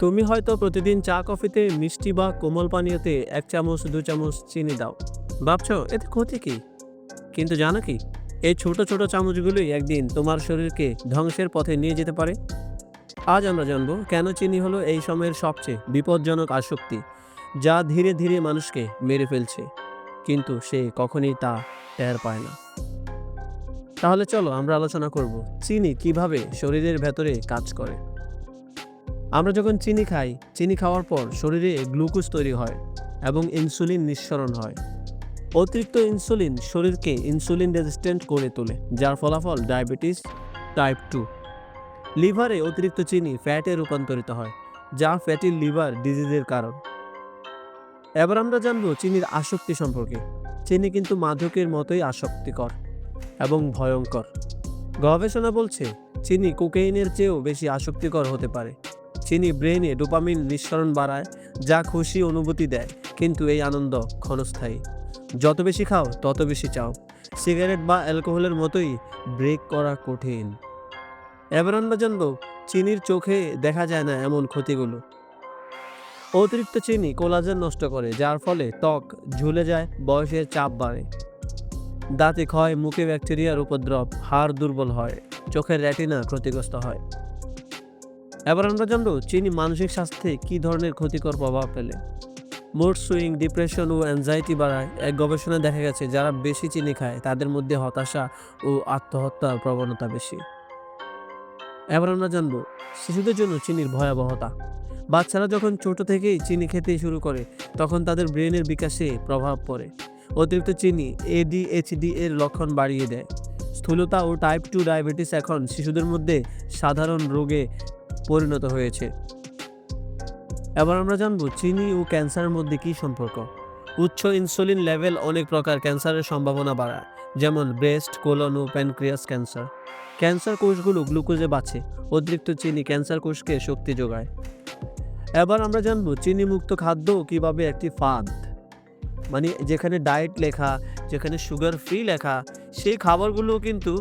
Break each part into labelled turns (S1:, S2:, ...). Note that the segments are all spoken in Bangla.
S1: তুমি হয়তো প্রতিদিন চা, কফিতে মিষ্টি বা কোমল পানীয়তে এক চামচ, দু চামচ চিনি দাও। ভাবছ, এতে ক্ষতি কি? কিন্তু জানো কি, এই ছোট ছোট চামচগুলোই একদিন তোমার শরীরকে ধ্বংসের পথে নিয়ে যেতে পারে। আজ আমরা জানব, কেন চিনি হলো এই সময়ের সবচেয়ে বিপজ্জনক আসক্তি, যা ধীরে ধীরে মানুষকে মেরে ফেলছে। কিন্তু সে কখনই তা টের পায় না। তাহলে চলো আমরা আলোচনা করব, চিনি কীভাবে শরীরের ভেতরে কাজ করে। আমরা যখন চিনি খাই, চিনি খাওয়ার পর শরীরে গ্লুকোজ তৈরি হয় এবং ইনসুলিন নিঃসরণ হয়। অতিরিক্ত ইনসুলিন শরীরকে ইনসুলিন রেজিস্ট্যান্ট করে তোলে, যার ফলাফল ডায়াবেটিস টাইপ টু। লিভারে অতিরিক্ত চিনি ফ্যাটে রূপান্তরিত হয়, যা ফ্যাটি লিভার ডিজিজের কারণ। এবার আমরা জানব চিনির আসক্তি সম্পর্কে। চিনি কিন্তু মাদকের মতোই আসক্তিকর এবং ভয়ঙ্কর। গবেষণা বলছে, চিনি কোকেইনের চেয়েও বেশি আসক্তিকর হতে পারে। চিনি ব্রেনে ডোপামিন নিঃসরণ বাড়ায়, যা খুশি অনুভূতি দেয়, কিন্তু এই আনন্দ ক্ষণস্থায়ী। যত বেশি খাও, তত বেশি চাও। সিগারেট বা অ্যালকোহলের মতোই ব্রেক করা কঠিন। এবার আমরা জানব, চিনির চোখে দেখা যায় না এমন ক্ষতিগুলো। অতিরিক্ত চিনি কোলাজেন নষ্ট করে, যার ফলে ত্বক ঝুলে যায়, বয়সের চাপ বাড়ে। দাঁতে ক্ষয়, মুখে ব্যাকটেরিয়ার উপদ্রব, হাড় দুর্বল হয়, চোখের রেটিনা ক্ষতিগ্রস্ত হয়। এবার আমরা জানব চিনি মানসিক স্বাস্থ্যে কী ধরনের ক্ষতিকর প্রভাব ফেলে। মুড সুইং, ডিপ্রেশন ও অ্যাংজাইটি বাড়ায় এক গবেষণায় দেখা গেছে, যারা বেশি চিনি খায়, তাদের মধ্যে হতাশা ও আত্মহত্যার প্রবণতা বেশি। এবার আমরা জানব শিশুদের জন্য চিনির ভয়াবহতা। বাচ্চারা যখন ছোট থেকেই চিনি খেতে শুরু করে, তখন তাদের ব্রেনের বিকাশে প্রভাব পড়ে। অতিরিক্ত চিনি এডিএইচডি এর লক্ষণ বাড়িয়ে দেয়। স্থূলতা ও টাইপ টু ডায়াবেটিস এখন শিশুদের মধ্যে সাধারণ রোগে পরিণত হয়েছে। এবার আমরা জানব চিনি ও ক্যান্সারের মধ্যে কী সম্পর্ক। উচ্চ ইনসুলিন লেভেল অনেক প্রকার ক্যান্সারের সম্ভাবনা বাড়ায়, যেমন ব্রেস্ট, কোলন ও প্যানক্রিয়াস ক্যান্সার। ক্যান্সার কোষগুলো গ্লুকোজে বাঁচে, অতিরিক্ত চিনি ক্যান্সার কোষকে শক্তি যোগায়। এবার আমরা জানব চিনি মুক্ত খাদ্য কীভাবে একটি ফাঁদ মানে যেখানে ডায়েট লেখা, যেখানে সুগার ফ্রি লেখা, সেই খাবারগুলো কিন্তু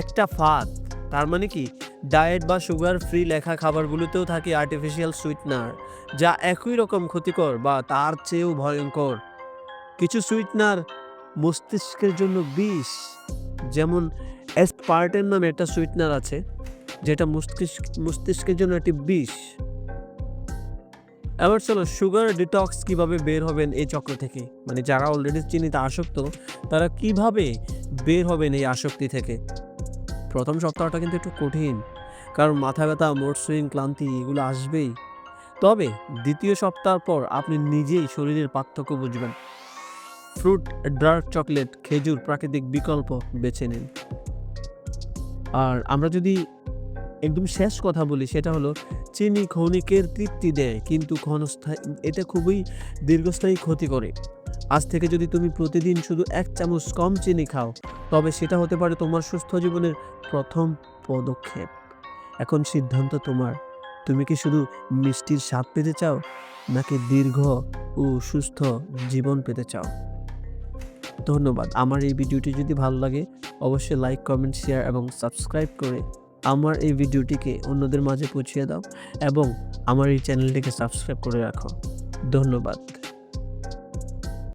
S1: একটা ফাঁদ। তার মানে কি? ডায়েট বা সুগার ফ্রি লেখা খাবারগুলোতেও থাকে আর্টিফিশিয়াল সুইটনার যা একই রকম ক্ষতিকর বা তার চেয়েও ভয়ঙ্কর। কিছু সুইটনার মস্তিষ্কের জন্য বিষ, যেমন অ্যাসপার্টেন নামে একটা সুইটনার আছে, যেটা মস্তিষ্ক মস্তিষ্কের জন্য একটি বিষ। এবার চলো সুগার ডিটক্স কীভাবে বের হবেন এই চক্র থেকে? মানে যারা অলরেডি চিনিতে আসক্ত, তারা কীভাবে বের হবেন এই আসক্তি থেকে? প্রথম সপ্তাহটা কিন্তু একটু কঠিন, কারণ মাথা ব্যথা মোট সুইং ক্লান্তি এগুলো আসবেই। তবে দ্বিতীয় সপ্তাহ পর আপনি নিজেই শরীরের পার্থক্য বুঝবেন। ফ্রুট, ডার্ক চকলেট, খেজুর প্রাকৃতিক বিকল্প বেছে নিন। আর আমরা যদি একদম শেষ কথা বলি, সেটা হলো চিনি ক্ষণিকের তৃপ্তি দেয়, কিন্তু ক্ষণস্থায়ী, এটা খুবই দীর্ঘস্থায়ী ক্ষতি করে। আজ থেকে যদি তুমি প্রতিদিন শুধু এক চামচ কম চিনি খাও, তবে সেটা হতে পারে তোমার সুস্থ জীবনের প্রথম পদক্ষেপ। এখন সিদ্ধান্ত তোমার। তুমি কি শুধু মিষ্টির স্বাদ পেতে চাও, নাকি দীর্ঘ ও সুস্থ জীবন পেতে চাও? ধন্যবাদ। আমার এই ভিডিওটি যদি ভালো লাগে, অবশ্যই লাইক, কমেন্ট, শেয়ার এবং সাবস্ক্রাইব করে আমার এই ভিডিওটিকে অন্যদের মাঝে পৌঁছিয়ে দাও এবং আমার এই চ্যানেলটিকে সাবস্ক্রাইব করে রাখো। ধন্যবাদ।